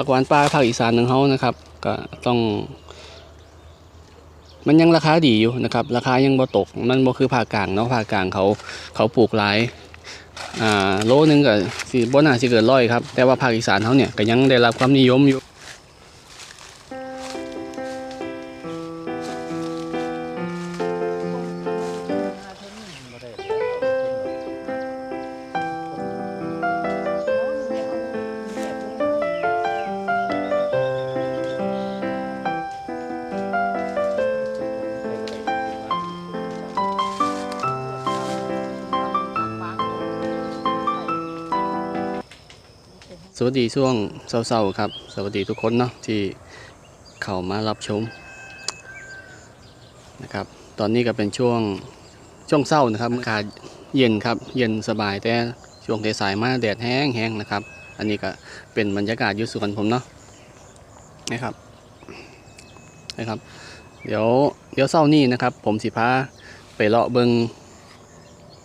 ผักหวานปลาภาคอีสานของเขานะครับ ก็ต้อง มันยังราคาดีอยู่นะครับ ราคายังบ่ตก มันบ่คือภาคกลางเนาะภาคกลางเขาเขาปลูกหลายอ่าโลนึงก็สิบ่น่าสิเกิดร้อยครับ แต่ว่าภาคอีสานเขาเนี่ยก็ยังได้รับความนิยมอยู่ สวัสดีช่วงเศร้าๆครับ สวัสดีทุกคนเนาะที่เข้ามารับชมนะครับ ตอนนี้ก็เป็นช่วงช่วงเศร้านะครับอากาศเย็นครับ เย็นสบายแต่ช่วงสายมาแดดแห้งแห้งๆนะครับ อันนี้ก็เป็นบรรยากาศยุสวนผมเนาะนะครับนะครับ เดี๋ยวเดี๋ยวเศร้านี่นะครับ ผมสิพาไปเลาะเบิง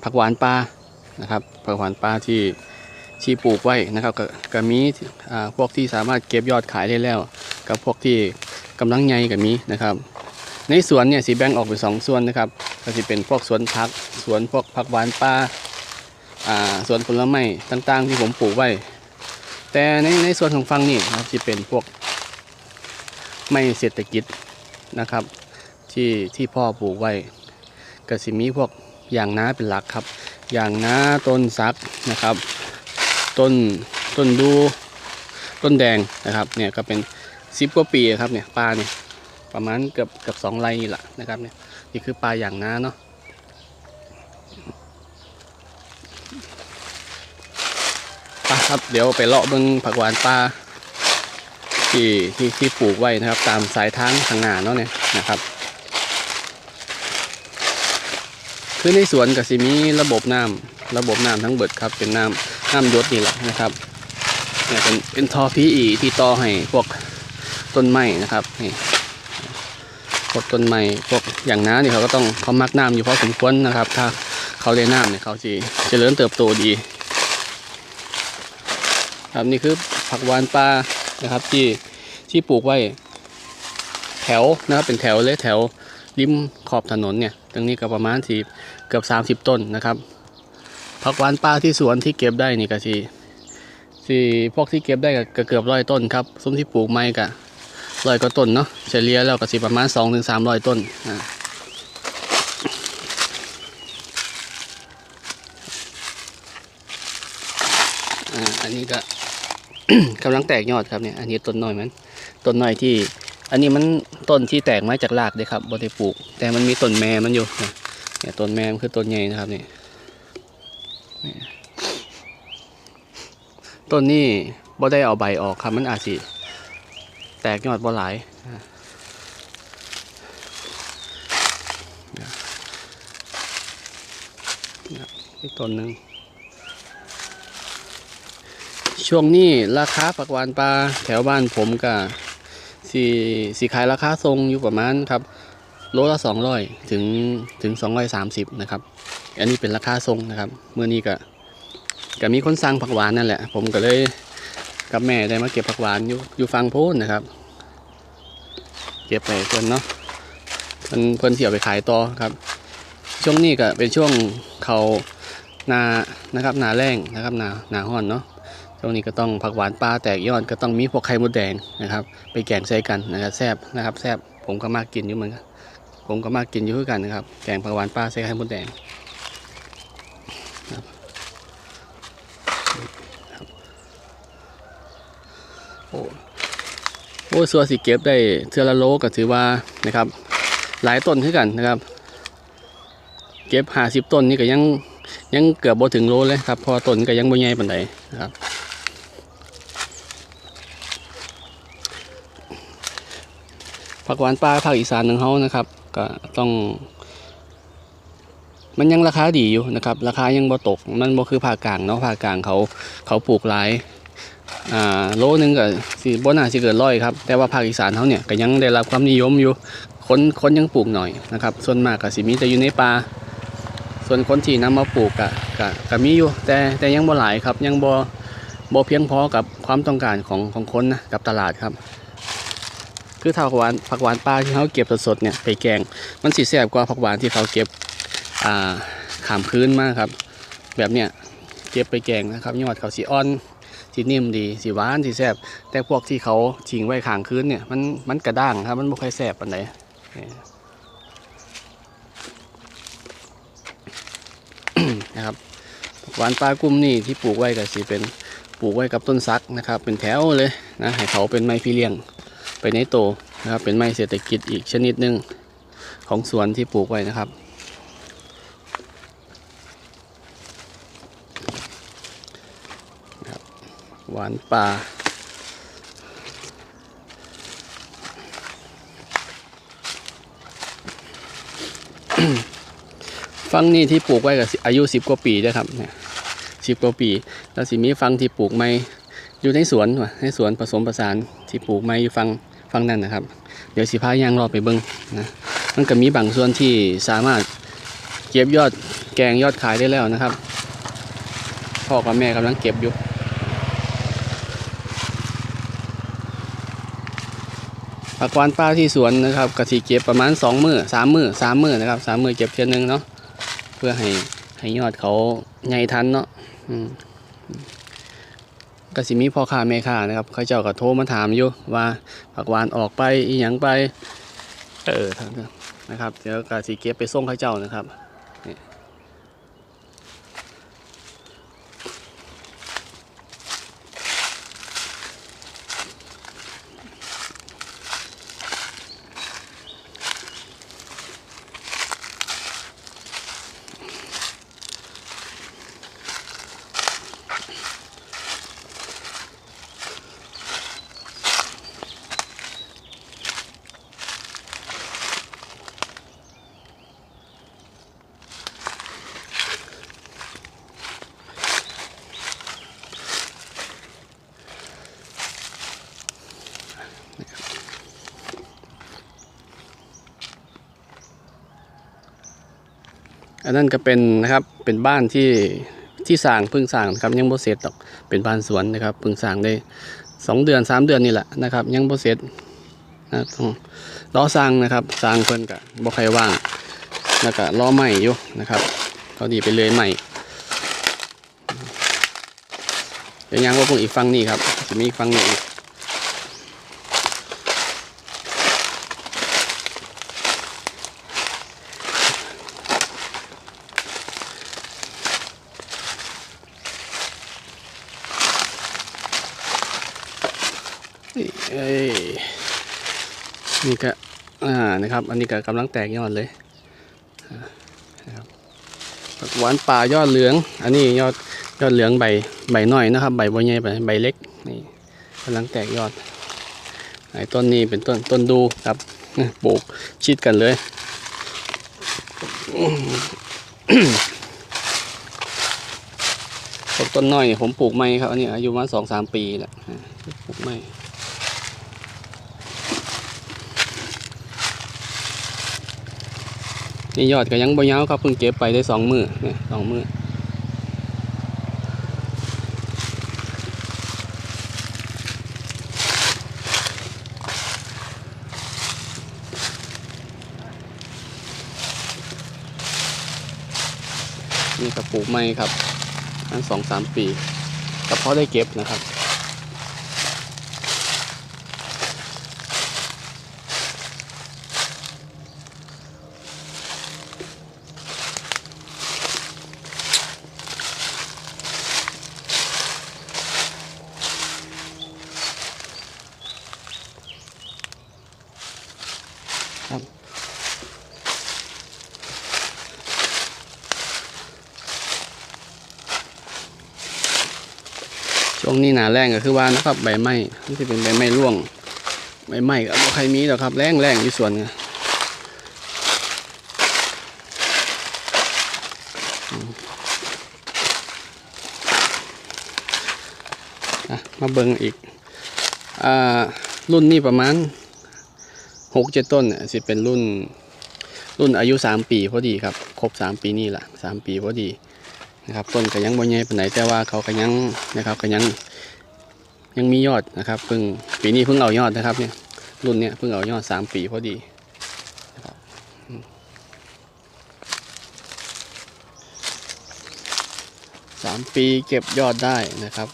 ผักหวานปลานะครับผักหวานปลาที่ ที่ปลูกไว้นะครับก็ก็มีอ่าพวกที่สามารถเก็บยอดขายได้แล้ว กับพวกที่กำลังใหญ่ก็มีนะครับ ในสวนเนี่ยสีแบ่งออกเป็นสองส่วนนะครับก็จะเป็นพวกสวนผักสวนพวกผักหวานป่าอ่าสวนผลไม้ต่างๆ ที่ผมปลูกไว้ แต่ในในส่วนของฟังนี่นะครับจะเป็นพวกไม่เศรษฐกิจนะครับ ที่ที่พ่อปลูกไว้ก็สิมีพวกอย่างน้าเป็นหลักครับ อย่างน้าต้นซักนะครับ ต้นต้นดูต้นแดงนะครับเนี่ยก็เป็นสิบกว่าปีครับเนี่ยปลาเนี่ยประมาณเกือบเกือบสองไร่นี่แหละนะครับเนี่ยนี่คือปลาอย่างน้าเนาะไปครับเดี๋ยวไปเลาะเบิ้งผักหวานปลาที่ที่ที่ปลูกไว้นะครับ ตามสายทางทางหน้าเนาะเนี่ยนะครับ คือในสวนก็สิมีระบบน้ำระบบน้ำทั้งเบิดครับเป็นน้ำ น้ำยศนี่แหละนะครับเนี่ยเป็นเป็นทอพีอีที่ต่อให้พวกต้นไม้นะครับนี่พวกต้นไม้พวกอย่างน้านี่เขาก็ต้องเขามักน้ำอยู่พอสมควรนะครับ ถ้าเขาเลี้ยงน้ำเนี่ยเขาจะเจริญเติบโตดี ครับนี่คือผักหวานปลานะครับที่ที่ปลูกไว้แถวนะครับเป็นแถวเลยแถวริมขอบถนนเนี่ย ตรงนี้ก็ประมาณที่เกือบ 30 ต้นนะครับ ผักหวานป่าที่สวนที่เก็บได้นี่ก็สิสิพวกที่เก็บได้ก็เกือบร้อยต้นครับซุ้มที่ปลูกไม้ก็ร้อยกว่าต้นเนาะเฉลี่ยแล้วก็สิประมาณ2-3ถึง300ต้นอ่าอ่าอันนี้ก็กำลังแตกยอดครับเนี่ยอันนี้ต้นน้อยมันต้นน้อยที่ อันนี้มันต้นที่แตกมาจากรากเลยครับบ่ได้ปลูก แต่มันมีต้นแม่มันอยู่เนี่ยต้นแม่มันคือต้นใหญ่นะครับเนี่ย ต้นนี้บ่ได้เอาใบออกครับมันอาจสิแตกยอดบ่หลายอ่าเนี่ยอีกต้นหนึ่งช่วงนี้ราคาผักหวานปลาแถวบ้านผมก็สีสีขายราคาทรงอยู่ประมาณครับโลละสองร้อยถึงถึงสองร้อยสามสิบนะครับ อันนี้เป็นราคาทรงนะครับเมื่อนี้ก็ก็มีคนสั่งผักหวานนั่นแหละ ผมก็เลยกับแม่ได้มาเก็บผักหวานอยู่อยู่ฟังโพ้นนะครับ เก็บไปเพื่อนเนาะมันเพื่อนเสียไปขายต่อครับ ช่วงนี้ก็เป็นช่วงเขานานะครับนาแรงนะครับนานาห้อนเนาะช่วงนี้ก็ต้องผักหวานปลาแตกยอดก็ต้องมีพวกไข่มดแดงนะครับ ไปแกงใส่กันนะครับแซบนะครับแซบผมก็มากกินอยู่เหมือนกันผมก็มากกินอยู่คือกันนะครับแกงผักหวานปลาใส่ไข่มดแดง โอ้โอ้สัวสิเก็บได้เทือละโลก็ถือว่านะครับ หลายต้นขึ้นกันนะครับ เก็บห้าสิบต้นนี่ก็ยังยังเกือบบ่ถึงโลเลยครับพอต้นก็ยังบ่ใหญ่ปานใดนะครับผักหวานปลาภาคอีสานของเขานะครับ ก็ต้อง มันยังราคาดีอยู่นะครับ ราคายังบ่ตก มันบ่คือภาคกลางเนาะภาคกลางเขาเขาปลูกหลายอ่าโลนึงก็สิบ่น่าสิเกินร้อยครับ แต่ว่าภาคอีสานเขาเนี่ยก็ยังได้รับความนิยมอยู่คนคนยังปลูกหน่อยนะครับ ส่วนมากก็สิมีแต่อยู่ในป่าส่วนคนที่นำมาปลูกก็ก็ก็มีอยู่ แต่แต่ยังบ่หลายครับ ยังบ่บ่เพียงพอกับความต้องการของของคนนะกับตลาดครับ คือถ้าผักหวานผักหวานปลาที่เขาเก็บสดๆเนี่ยไปแกง มันสิแซ่บกว่าผักหวานที่เขาเก็บ ขามพื้นมากครับ แบบเนี้ยเก็บไปแกงนะครับยอดเขาสีอ่อนสีนิ่มดีสีหวานสีแซ่บแต่พวกที่เขาทิ้งไว้ขางคืนเนี่ยมันมันกระด้างครับมันไม่ค่อยแซ่บปานใดนี่นะครับหวานปลากลุ่มนี่ที่ปลูกไว้ก็สิเป็นปลูกไว้กับต้นซักนะครับ เป็นแถวเลยนะให้เขาเป็นไม้พี่เลี้ยงไปในโตนะครับเป็นไม้เศรษฐกิจอีกชนิดหนึ่งของสวนที่ปลูกไว้นะครับานป่า ฟังนี่ที่ปลูกไว้กับอายุสิบกว่าปีด้วยครับเนี่ยสิบกว่าปี แล้วสิมีฟังที่ปลูกไม้อยู่ในสวนว่ะในสวนผสมผสานที่ปลูกไม้อยู่ฟังฟังนั่นนะครับ เดี๋ยวสิพายางรอไปเบิ้งนะมันก็มีบางส่วนที่สามารถเก็บยอดแกงยอดขายได้แล้วนะครับพ่อกับแม่กำลังเก็บอยู่ ผักหวานป้าที่สวนนะครับกะทิเก็บประมาณสองมือสามมือสามมือนะครับสามมือเก็บเทียนหนึ่งเนาะเพื่อให้ให้ยอดเขาใหญ่ทันเนาะกะสิมีพ่อค้าแม่ค้านะครับเขาเจ้าก็โทรมาถามอยู่ว่าผักหวานออกไปอีหยังไป เออทางนั้นนะครับเดี๋ยวกะสิเก็บไปส่งเขาเจ้านะครับ อันนั้นก็เป็นนะครับเป็นบ้านที่ที่สร้างเพิ่งสร้างนะครับยังบ่เสร็จหรอกเป็นบ้านสวนนะครับเพิ่งสร้างได้สองเดือนสามเดือนนี่แหละนะครับ ยังบ่เสร็จนะต้องรอสร้างนะครับสร้างเพิ่นก็บ่ใครว่างแล้วก็รอใหม่อยู่นะครับเขาดีไปเลยใหม่เดี๋ยวยังว่าพวกอีกฟังนี่ครับจะมีอีกฟังนี่อีก นี่เอ้ยนี่ก็อ่านะครับ อันนี้ก็กำลังแตกยอดเลยนะครับผักหวานป่ายอดเหลือง อันนี้ยอดยอดเหลืองใบใบน้อยนะครับ ใบบัวใหญ่ใบใบเล็กนี่กำลังแตกยอดไอ้ต้นนี้เป็นต้นต้นดูครับปลูกชิดกันเลยต้นน้อยผมปลูกไม้ครับอันนี้อายุมาสองสามปีและอ่าปลูกไม้ นี่ยอดก็ยังบ่ยาวครับเพิ่งเก็บไปได้สองมือเนี่ยสองมือนี่ก็ปลูกไม้ครับอันสองสามปีก็พอได้เก็บนะครับ ช่วงนี้หนาแรงก็คือว่านะครับใบไม้ที่เป็นใบไม้ร่วงใบไม้ก็บ่ใครมีหรอกครับแรงแรงอยู่ส่วนไงอืมอะมาเบิ่งอีกอรุ่นนี้ประมาณหกเจ็ดต้นนี่ยสิเป็นรุ่น รุ่นอายุสามปีพอดีครับ ครบสามปีนี่แหละสามปีพอดี นะครับต้นก็ยังบ่ใหญ่ปานไหนแต่ว่าเขาก็ยังนะครับก็ยังยังมียอดนะครับเพิ่งปีนี้เพิ่งเอายอดนะครับเนี่ยรุ่นเนี้ยเพิ่งเอายอดสามปีพอดีนะครับสามปีเก็บยอดได้นะครับ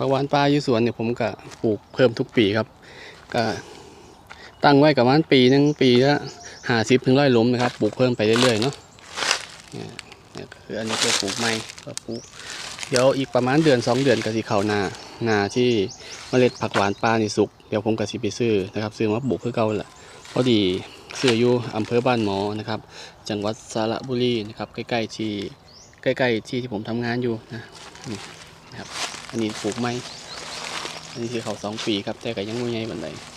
ผักหวานปลาอยู่สวนเนี่ยผมก็ปลูกเพิ่มทุกปีครับ ก็ตั้งไว้กับมันปีนึงปีละห้าสิบถึงร้อยหลุมนะครับปลูกเพิ่มไปเรื่อยๆเนาะเนี่ยคืออันนี้ก็ปลูกใหม่ก็ปลูกเดี๋ยวอีกประมาณเดือนสองเดือนก็สิเข้านานาที่เมล็ดผักหวานปลานี่สุกเดี๋ยวผมก็สิไปซื้อนะครับ ซื้อมาปลูกเพื่อเก่าแหละพอดีซื้ออยู่อำเภอบ้านหมอนะครับ จังหวัดสระบุรีนะครับ ใกล้ๆที่ใกล้ๆที่ที่ผมทำงานอยู่นะนี่นะครับ อันนี้ปลูกไม้อันนี้คือเขาสองปีครับแต่ก็ยังไม่ใหญ่เหมือนเดิม